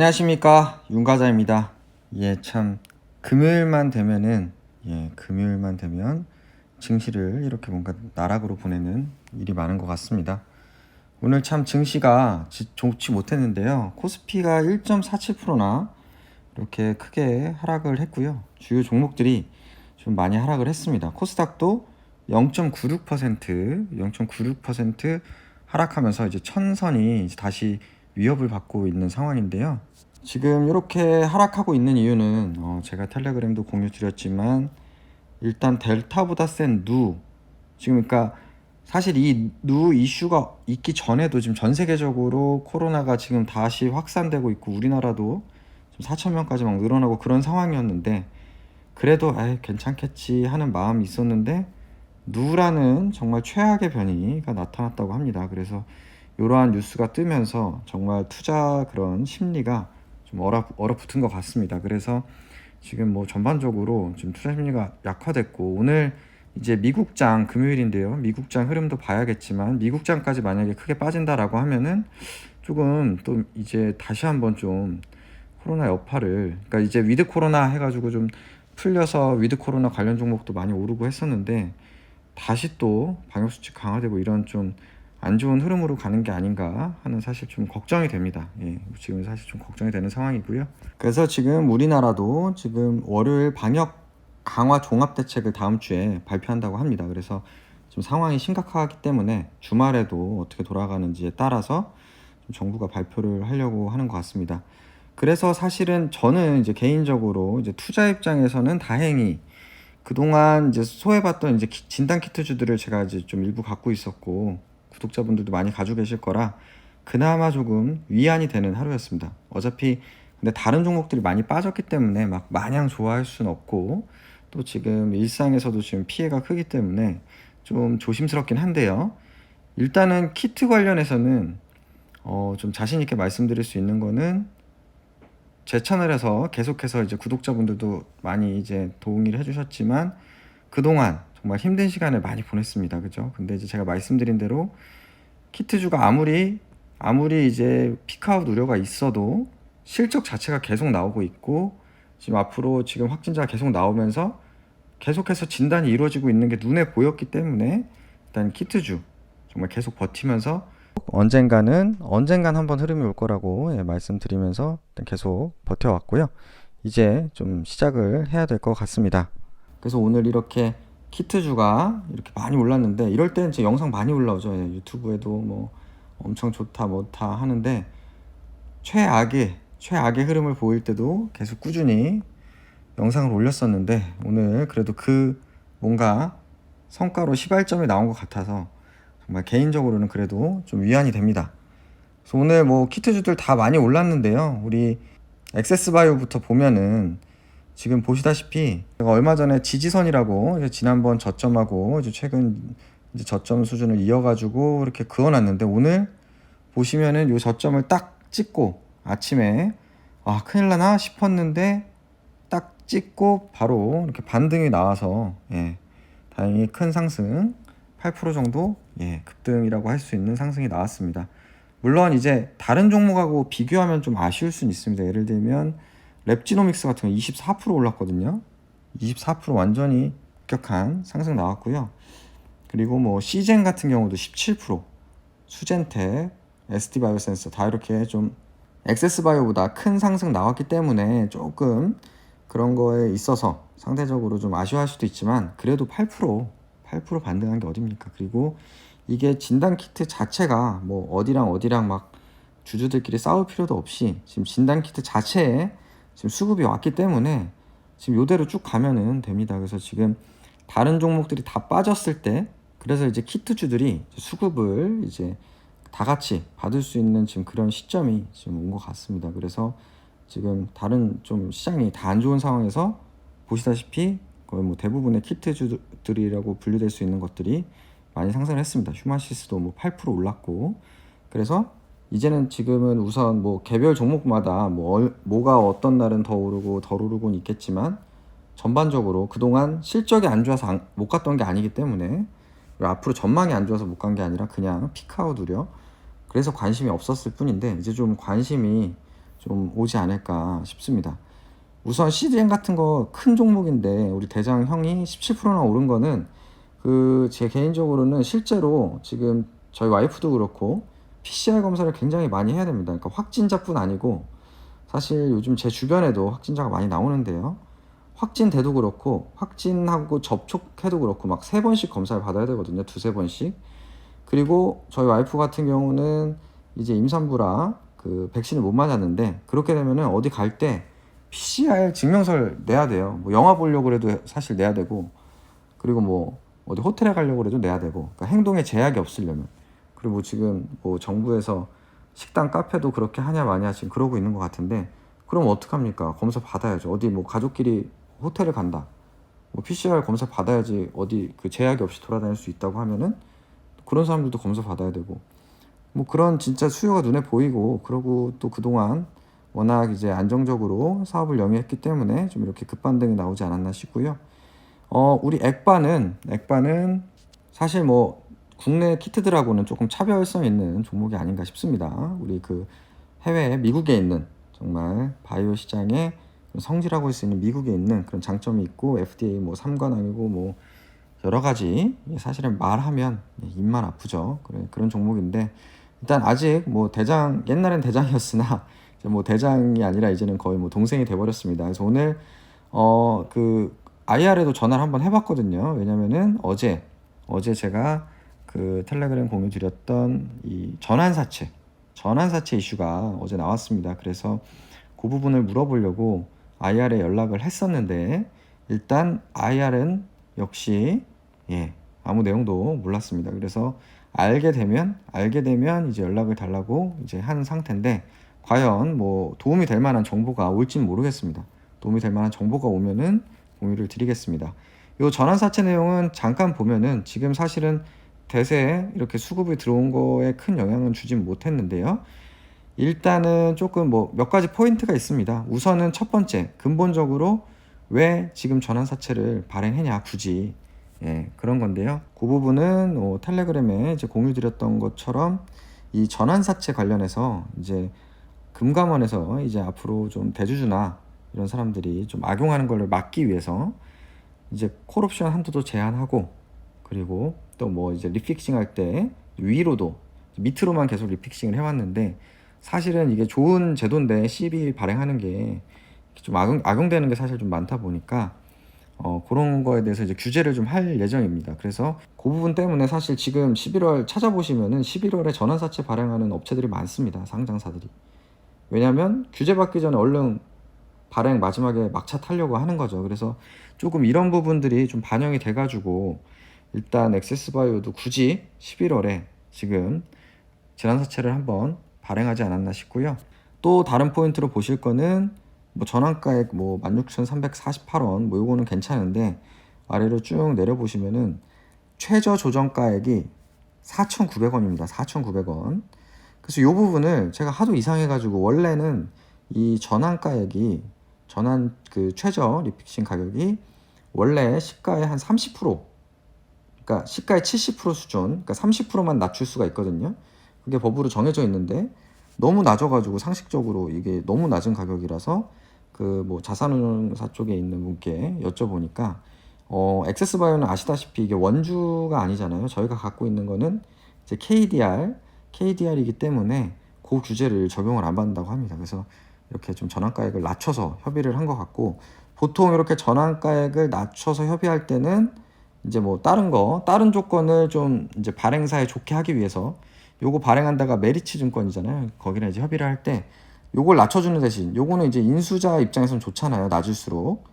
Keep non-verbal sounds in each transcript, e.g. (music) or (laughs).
안녕하십니까 윤가자입니다. 예, 참 금요일만 되면은 예, 금요일만 되면 증시를 이렇게 뭔가 나락으로 보내는 일이 많은 것 같습니다. 오늘 참 증시가 지- 좋지 못했는데요. 코스피가 1.47%나 이렇게 크게 하락을 했고요. 주요 종목들이 좀 많이 하락을 했습니다. 코스닥도 0.96% 0.96% 하락하면서 이제 천선이 이제 다시 위협을 받고 있는 상황인데요. 지금 이렇게 하락하고 있는 이유는 어, 제가 텔레그램도 공유 드렸지만 일단 델타보다 센 누. 지금 그러니까 사실 이 누 이슈가 있기 전에도 지금 전 세계적으로 코로나가 지금 다시 확산되고 있고 우리나라도 지금 4천 명까지 막 늘어나고 그런 상황이었는데 그래도 아 괜찮겠지 하는 마음이 있었는데 누라는 정말 최악의 변이가 나타났다고 합니다. 그래서 이러한 뉴스가 뜨면서 정말 투자 그런 심리가 좀 얼어, 얼어붙은 것 같습니다. 그래서 지금 뭐 전반적으로 지금 투자 심리가 약화됐고 오늘 이제 미국장 금요일인데요. 미국장 흐름도 봐야겠지만 미국장까지 만약에 크게 빠진다라고 하면은 조금 또 이제 다시 한번 좀 코로나 여파를 그러니까 이제 위드 코로나 해가지고 좀 풀려서 위드 코로나 관련 종목도 많이 오르고 했었는데 다시 또 방역 수칙 강화되고 이런 좀 안 좋은 흐름으로 가는 게 아닌가 하는 사실 좀 걱정이 됩니다. 예, 지금 사실 좀 걱정이 되는 상황이고요. 그래서 지금 우리나라도 지금 월요일 방역 강화 종합 대책을 다음 주에 발표한다고 합니다. 그래서 지금 상황이 심각하기 때문에 주말에도 어떻게 돌아가는지에 따라서 좀 정부가 발표를 하려고 하는 것 같습니다. 그래서 사실은 저는 이제 개인적으로 이제 투자 입장에서는 다행히 그동안 이제 소외받던 이제 키- 진단 키트주들을 제가 이제 좀 일부 갖고 있었고 구독자분들도 많이 가지고 계실 거라 그나마 조금 위안이 되는 하루였습니다. 어차피 근데 다른 종목들이 많이 빠졌기 때문에 막 마냥 좋아할 수는 없고 또 지금 일상에서도 지금 피해가 크기 때문에 좀 조심스럽긴 한데요. 일단은 키트 관련해서는 어, 좀 자신 있게 말씀드릴 수 있는 거는 제 채널에서 계속해서 이제 구독자분들도 많이 이제 동의를 해주셨지만 그동안 정말 힘든 시간을 많이 보냈습니다. 그죠? 근데 이제 제가 말씀드린 대로 키트주가 아무리 아무리 이제 피크아웃 우려가 있어도 실적 자체가 계속 나오고 있고 지금 앞으로 지금 확진자가 계속 나오면서 계속해서 진단이 이루어지고 있는 게 눈에 보였기 때문에 일단 키트주 정말 계속 버티면서 언젠가는 언젠간 한번 흐름이 올 거라고 예, 말씀드리면서 계속 버텨왔고요. 이제 좀 시작을 해야 될 것 같습니다. 그래서 오늘 이렇게 키트주가 이렇게 많이 올랐는데 이럴 때는 제 영상 많이 올라오죠. 예, 유튜브에도 뭐 엄청 좋다 뭐다 하는데 최악의 최악의 흐름을 보일 때도 계속 꾸준히 영상을 올렸었는데 오늘 그래도 그 뭔가 성과로 시발점이 나온 것 같아서 정말 개인적으로는 그래도 좀 위안이 됩니다. 그래서 오늘 뭐 키트주들 다 많이 올랐는데요. 우리 엑세스바이오부터 보면은 지금 보시다시피 제가 얼마 전에 지지선이라고 지난번 저점하고 이제 최근 이제 저점 수준을 이어가지고 이렇게 그어놨는데 오늘 보시면은 요 저점을 딱 찍고 아침에 아 큰일 나나 싶었는데 딱 찍고 바로 이렇게 반등이 나와서 예 다행히 큰 상승 8% 정도 예 급등이라고 할 수 있는 상승이 나왔습니다. 물론 이제 다른 종목하고 비교하면 좀 아쉬울 수는 있습니다. 예를 들면 랩지노믹스 같은 거 24% 올랐거든요. 24% 완전히 급격한 상승 나왔고요. 그리고 뭐 시젠 같은 경우도 17%, 수젠텍, SD바이오센서 다 이렇게 좀 엑세스바이오보다 큰 상승 나왔기 때문에 조금 그런 거에 있어서 상대적으로 좀 아쉬워할 수도 있지만 그래도 8% 8% 반등한 게 어딥니까? 그리고 이게 진단 키트 자체가 뭐 어디랑 어디랑 막 주주들끼리 싸울 필요도 없이 지금 진단 키트 자체에 지금 수급이 왔기 때문에 지금 요대로 쭉 가면은 됩니다. 그래서 지금 다른 종목들이 다 빠졌을 때 그래서 이제 키트주들이 수급을 이제 다 같이 받을 수 있는 지금 그런 시점이 지금 온 것 같습니다. 그래서 지금 다른 좀 시장이 다 안 좋은 상황에서 보시다시피 거의 뭐 대부분의 키트주들이라고 분류될 수 있는 것들이 많이 상승을 했습니다. 휴마시스도 뭐 8% 올랐고 그래서 이제는 지금은 우선 뭐 개별 종목마다 뭐 얼- 뭐가 어떤 날은 더 오르고 덜 오르고는 있겠지만 전반적으로 그동안 실적이 안 좋아서 안- 못 갔던 게 아니기 때문에 앞으로 전망이 안 좋아서 못 간 게 아니라 그냥 피크아웃 우려 그래서 관심이 없었을 뿐인데 이제 좀 관심이 좀좀 오지 않을까 싶습니다. 우선 CDN 같은 거 큰 종목인데 우리 대장 형이 17%나 오른 거는 그 제 개인적으로는 실제로 지금 저희 와이프도 그렇고 PCR 검사를 굉장히 많이 해야 됩니다. 그러니까 확진자뿐 아니고 사실 요즘 제 주변에도 확진자가 많이 나오는데요. 확진돼도 그렇고 확진하고 접촉해도 그렇고 막 세 번씩 검사를 받아야 되거든요. 두세 번씩. 그리고 저희 와이프 같은 경우는 이제 임산부라 그 백신을 못 맞았는데 그렇게 되면은 어디 갈 때 PCR 증명서를 내야 돼요. 뭐 영화 보려고 그래도 사실 내야 되고 그리고 뭐 어디 호텔에 가려고 그래도 내야 되고 그러니까 행동에 제약이 없으려면 그리고 뭐 지금 뭐 정부에서 식당 카페도 그렇게 하냐 마냐 지금 그러고 있는 것 같은데 그럼 어떡합니까? 검사 받아야죠. 어디 뭐 가족끼리 호텔을 간다. 뭐 PCR 검사 받아야지 어디 그 제약이 없이 돌아다닐 수 있다고 하면은 그런 사람들도 검사 받아야 되고 뭐 그런 진짜 수요가 눈에 보이고 그러고 또 그동안 워낙 이제 안정적으로 사업을 영위했기 때문에 좀 이렇게 급반등이 나오지 않았나 싶고요. 어, 우리 액바는 액바는 사실 뭐 국내 키트들하고는 조금 차별성 있는 종목이 아닌가 싶습니다. 우리 그 해외 미국에 있는 정말 바이오 시장에 성질하고 있을 수 있는 미국에 있는 그런 장점이 있고 FDA 뭐 삼관왕이고 뭐 여러 가지 사실은 말하면 입만 아프죠. 그래, 그런 종목인데 일단 아직 뭐 대장 옛날엔 대장이었으나 (laughs) 뭐 대장이 아니라 이제는 거의 뭐 동생이 돼버렸습니다. 그래서 오늘 어 그 IR에도 전화를 한번 해봤거든요. 왜냐면은 어제 어제 제가 그 텔레그램 공유 드렸던 이 전환사채 전환사채 이슈가 어제 나왔습니다. 그래서 그 부분을 물어보려고 IR에 연락을 했었는데 일단 IR은 역시 예 아무 내용도 몰랐습니다. 그래서 알게 되면 알게 되면 이제 연락을 달라고 이제 한 상태인데 과연 뭐 도움이 될 만한 정보가 올지는 모르겠습니다. 도움이 될 만한 정보가 오면은 공유를 드리겠습니다. 요 전환사채 내용은 잠깐 보면은 지금 사실은 대세에 이렇게 수급이 들어온 거에 큰 영향은 주진 못했는데요. 일단은 조금 뭐 몇 가지 포인트가 있습니다. 우선은 첫 번째, 근본적으로 왜 지금 전환사채를 발행했냐, 굳이. 예, 그런 건데요. 그 부분은 어, 텔레그램에 이제 공유 드렸던 것처럼 이 전환사채 관련해서 이제 금감원에서 이제 앞으로 좀 대주주나 이런 사람들이 좀 악용하는 걸 막기 위해서 이제 콜옵션 한도도 제한하고 그리고 또 뭐 이제 리픽싱 할 때 위로도 밑으로만 계속 리픽싱을 해왔는데 사실은 이게 좋은 제도인데 CB 발행하는 게 좀 악용, 악용되는 게 사실 좀 많다 보니까 어, 그런 거에 대해서 이제 규제를 좀 할 예정입니다. 그래서 그 부분 때문에 사실 지금 11월 찾아보시면은 11월에 전환사채 발행하는 업체들이 많습니다. 상장사들이. 왜냐하면 규제 받기 전에 얼른 발행 마지막에 막차 타려고 하는 거죠. 그래서 조금 이런 부분들이 좀 반영이 돼가지고 일단 엑세스바이오도 굳이 11월에 지금 전환사채를 한번 발행하지 않았나 싶고요. 또 다른 포인트로 보실 거는 뭐 전환가액 뭐 16,348원 뭐 요거는 괜찮은데 아래로 쭉 내려 보시면은 최저 조정가액이 4,900원입니다. 4,900원. 그래서 요 부분을 제가 하도 이상해 가지고 원래는 이 전환가액이 전환 그 최저 리픽싱 가격이 원래 시가의 한 30% 그러니까 시가의 70% 수준 그러니까 30%만 낮출 수가 있거든요. 그게 법으로 정해져 있는데 너무 낮아가지고 상식적으로 이게 너무 낮은 가격이라서 그 뭐 자산운용사 쪽에 있는 분께 여쭤보니까 어 엑세스바이오는 아시다시피 이게 원주가 아니잖아요. 저희가 갖고 있는 거는 이제 KDR, KDR이기 때문에 그 규제를 적용을 안 받는다고 합니다. 그래서 이렇게 좀 전환가액을 낮춰서 협의를 한 것 같고 보통 이렇게 전환가액을 낮춰서 협의할 때는 이제 뭐 다른 거 다른 조건을 좀 이제 발행사에 좋게 하기 위해서 요거 발행한다가 메리츠 증권이잖아요. 거기랑 이제 협의를 할 때 요걸 낮춰주는 대신 요거는 이제 인수자 입장에서는 좋잖아요. 낮을수록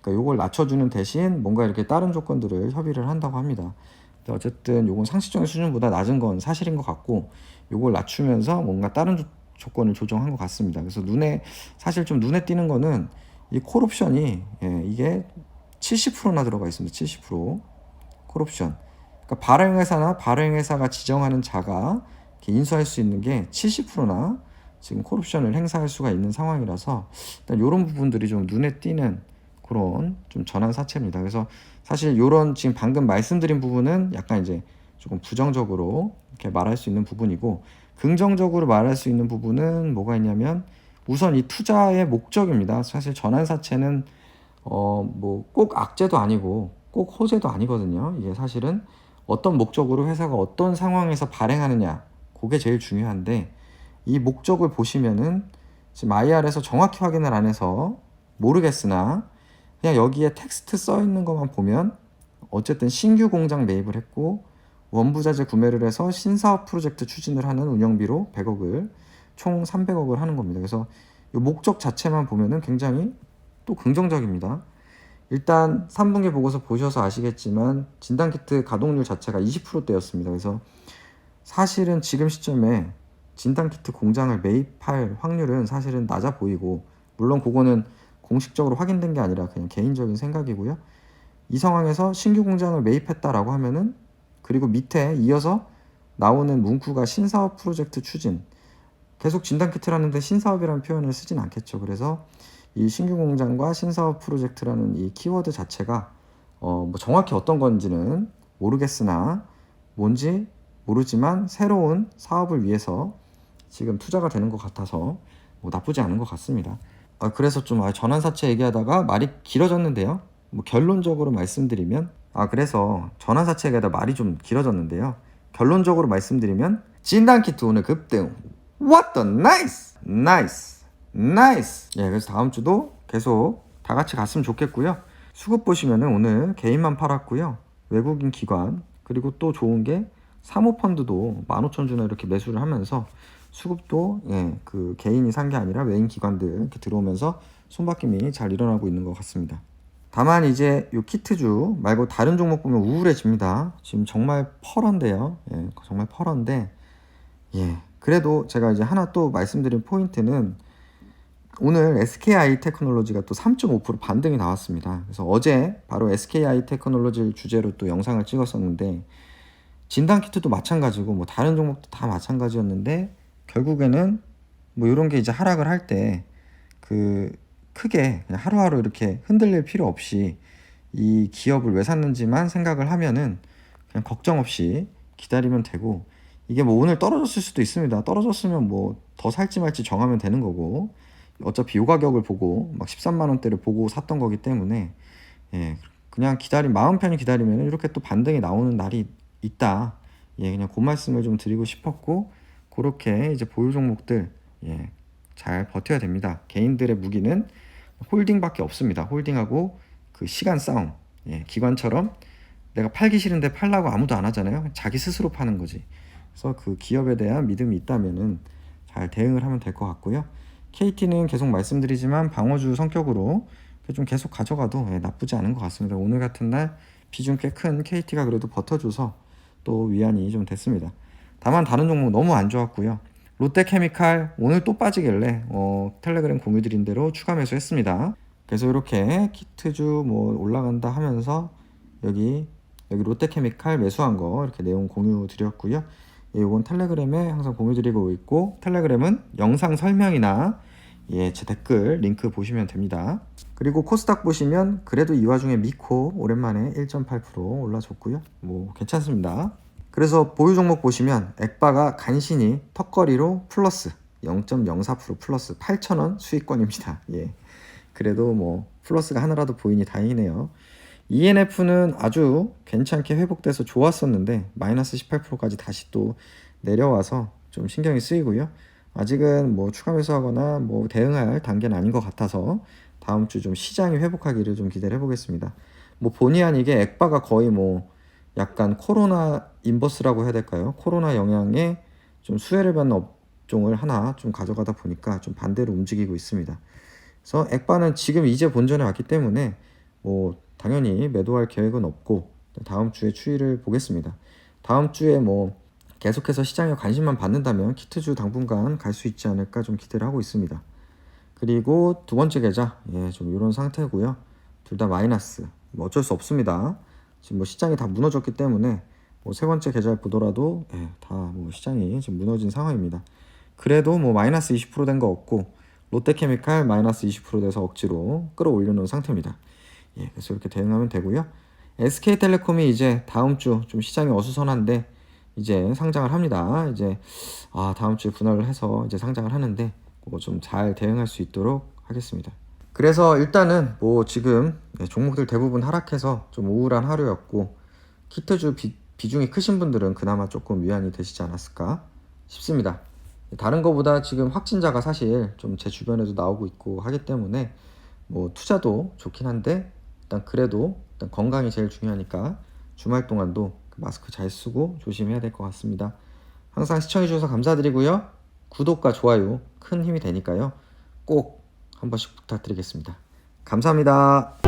그러니까 요걸 낮춰주는 대신 뭔가 이렇게 다른 조건들을 협의를 한다고 합니다. 어쨌든 요건 상식적인 수준보다 낮은 건 사실인 것 같고 요걸 낮추면서 뭔가 다른 조, 조건을 조정한 것 같습니다. 그래서 눈에 사실 좀 눈에 띄는 거는 이 콜옵션이 예, 이게 70%나 들어가 있습니다. 70% 콜옵션. 그러니까 발행회사나 발행회사가 지정하는 자가 인수할 수 있는 게 70%나 지금 콜옵션을 행사할 수가 있는 상황이라서 일단 이런 부분들이 좀 눈에 띄는 그런 좀 전환 사채입니다. 그래서 사실 이런 지금 방금 말씀드린 부분은 약간 이제 조금 부정적으로 이렇게 말할 수 있는 부분이고 긍정적으로 말할 수 있는 부분은 뭐가 있냐면 우선 이 투자의 목적입니다. 사실 전환 사채는 어 뭐 꼭 악재도 아니고 꼭 호재도 아니거든요. 이게 사실은 어떤 목적으로 회사가 어떤 상황에서 발행하느냐 그게 제일 중요한데 이 목적을 보시면은 지금 IR에서 정확히 확인을 안 해서 모르겠으나 그냥 여기에 텍스트 써 있는 것만 보면 어쨌든 신규 공장 매입을 했고 원부자재 구매를 해서 신사업 프로젝트 추진을 하는 운영비로 100억을 총 300억을 하는 겁니다. 그래서 이 목적 자체만 보면은 굉장히 또 긍정적입니다. 일단 3분기 보고서 보셔서 아시겠지만 진단키트 가동률 자체가 20%대였습니다. 그래서 사실은 지금 시점에 진단키트 공장을 매입할 확률은 사실은 낮아 보이고 물론 그거는 공식적으로 확인된 게 아니라 그냥 개인적인 생각이고요. 이 상황에서 신규 공장을 매입했다라고 하면은 그리고 밑에 이어서 나오는 문구가 신사업 프로젝트 추진 계속 진단키트라는데 신사업이라는 표현을 쓰진 않겠죠. 그래서 이 신규 공장과 신사업 프로젝트라는 이 키워드 자체가 어, 뭐 정확히 어떤 건지는 모르겠으나 뭔지 모르지만 새로운 사업을 위해서 지금 투자가 되는 것 같아서 뭐 나쁘지 않은 것 같습니다. 아, 그래서 좀 아, 전환사채 얘기하다가 말이 길어졌는데요. 뭐 결론적으로 말씀드리면 아 그래서 전환사채 얘기하다 말이 좀 길어졌는데요. 결론적으로 말씀드리면 진단키트 오늘 급등. What the nice, nice, nice. 예, 그래서 다음 주도 계속 다 같이 갔으면 좋겠고요. 수급 보시면은 오늘 개인만 팔았고요. 외국인 기관 그리고 또 좋은 게 사모펀드도 15,000주나 이렇게 매수를 하면서 수급도 예, 그 개인이 산 게 아니라 외인 기관들 이렇게 들어오면서 손바뀜이 잘 일어나고 있는 것 같습니다. 다만 이제 요 키트주 말고 다른 종목 보면 우울해집니다. 지금 정말 펄한데요. 예, 정말 펄한데 예. 그래도 제가 이제 하나 또 말씀드린 포인트는 오늘 SKI 테크놀로지가 또 3.5% 반등이 나왔습니다. 그래서 어제 바로 SKI 테크놀로지를 주제로 또 영상을 찍었었는데 진단 키트도 마찬가지고 뭐 다른 종목도 다 마찬가지였는데 결국에는 뭐 이런 게 이제 하락을 할 때 그 크게 그냥 하루하루 이렇게 흔들릴 필요 없이 이 기업을 왜 샀는지만 생각을 하면은 그냥 걱정 없이 기다리면 되고 이게 뭐 오늘 떨어졌을 수도 있습니다. 떨어졌으면 뭐 더 살지 말지 정하면 되는 거고 어차피 요 가격을 보고 막 13만 원대를 보고 샀던 거기 때문에 예 그냥 기다리 마음 편히 기다리면 이렇게 또 반등이 나오는 날이 있다. 예 그냥 그 말씀을 좀 드리고 싶었고 그렇게 이제 보유 종목들 예, 잘 버텨야 됩니다. 개인들의 무기는 홀딩밖에 없습니다. 홀딩하고 그 시간 싸움. 예, 기관처럼 내가 팔기 싫은데 팔라고 아무도 안 하잖아요. 자기 스스로 파는 거지. 그래서 그 기업에 대한 믿음이 있다면은 잘 대응을 하면 될 것 같고요. KT는 계속 말씀드리지만 방어주 성격으로 좀 계속 가져가도 예, 나쁘지 않은 것 같습니다. 오늘 같은 날 비중 꽤 큰 KT가 그래도 버텨줘서 또 위안이 좀 됐습니다. 다만 다른 종목 너무 안 좋았고요. 롯데케미칼 오늘 또 빠지길래 어, 텔레그램 공유드린 대로 추가 매수했습니다. 그래서 이렇게 키트주 뭐 올라간다 하면서 여기 여기 롯데케미칼 매수한 거 이렇게 내용 공유 드렸고요. 예, 이건 텔레그램에 항상 공유 드리고 있고 텔레그램은 영상 설명이나 예, 제 댓글 링크 보시면 됩니다. 그리고 코스닥 보시면 그래도 이 와중에 미코 오랜만에 1.8% 올라줬고요. 뭐 괜찮습니다. 그래서 보유 종목 보시면 액바가 간신히 턱걸이로 플러스 0.04% 플러스 8,000원 수익권입니다. 예. 그래도 뭐 플러스가 하나라도 보이니 다행이네요. ENF는 아주 괜찮게 회복돼서 좋았었는데 마이너스 18%까지 다시 또 내려와서 좀 신경이 쓰이고요. 아직은 뭐 추가 매수하거나 뭐 대응할 단계는 아닌 것 같아서 다음 주 좀 시장이 회복하기를 좀 기대를 해보겠습니다. 뭐 본의 아니게 액바가 거의 뭐 약간 코로나 인버스라고 해야 될까요? 코로나 영향에 좀 수혜를 받는 업종을 하나 좀 가져가다 보니까 좀 반대로 움직이고 있습니다. 그래서 액바는 지금 이제 본전에 왔기 때문에 뭐 당연히 매도할 계획은 없고 다음 주에 추이를 보겠습니다. 다음 주에 뭐 계속해서 시장에 관심만 받는다면 키트주 당분간 갈 수 있지 않을까 좀 기대를 하고 있습니다. 그리고 두 번째 계좌 예, 좀 이런 상태고요. 둘 다 마이너스. 뭐 어쩔 수 없습니다. 지금 뭐 시장이 다 무너졌기 때문에 뭐 세 번째 계좌를 보더라도 예, 다뭐 시장이 지금 무너진 상황입니다. 그래도 뭐 마이너스 20%된 거 없고 롯데케미칼 마이너스 20% 돼서 억지로 끌어올려 놓은 상태입니다. 예, 그래서 이렇게 대응하면 되고요. SK텔레콤이 이제 다음 주 좀 시장이 어수선한데 이제 상장을 합니다. 이제 아 다음 주에 분할을 해서 이제 상장을 하는데 뭐 좀 잘 대응할 수 있도록 하겠습니다. 그래서 일단은 뭐 지금 네, 종목들 대부분 하락해서 좀 우울한 하루였고 키트주 비, 비중이 크신 분들은 그나마 조금 위안이 되시지 않았을까 싶습니다. 다른 거보다 지금 확진자가 사실 좀 제 주변에도 나오고 있고 하기 때문에 뭐 투자도 좋긴 한데 일단 그래도 일단 건강이 제일 중요하니까 주말 동안도 그 마스크 잘 쓰고 조심해야 될 것 같습니다. 항상 시청해 주셔서 감사드리고요. 구독과 좋아요 큰 힘이 되니까요. 꼭 한 번씩 부탁드리겠습니다. 감사합니다.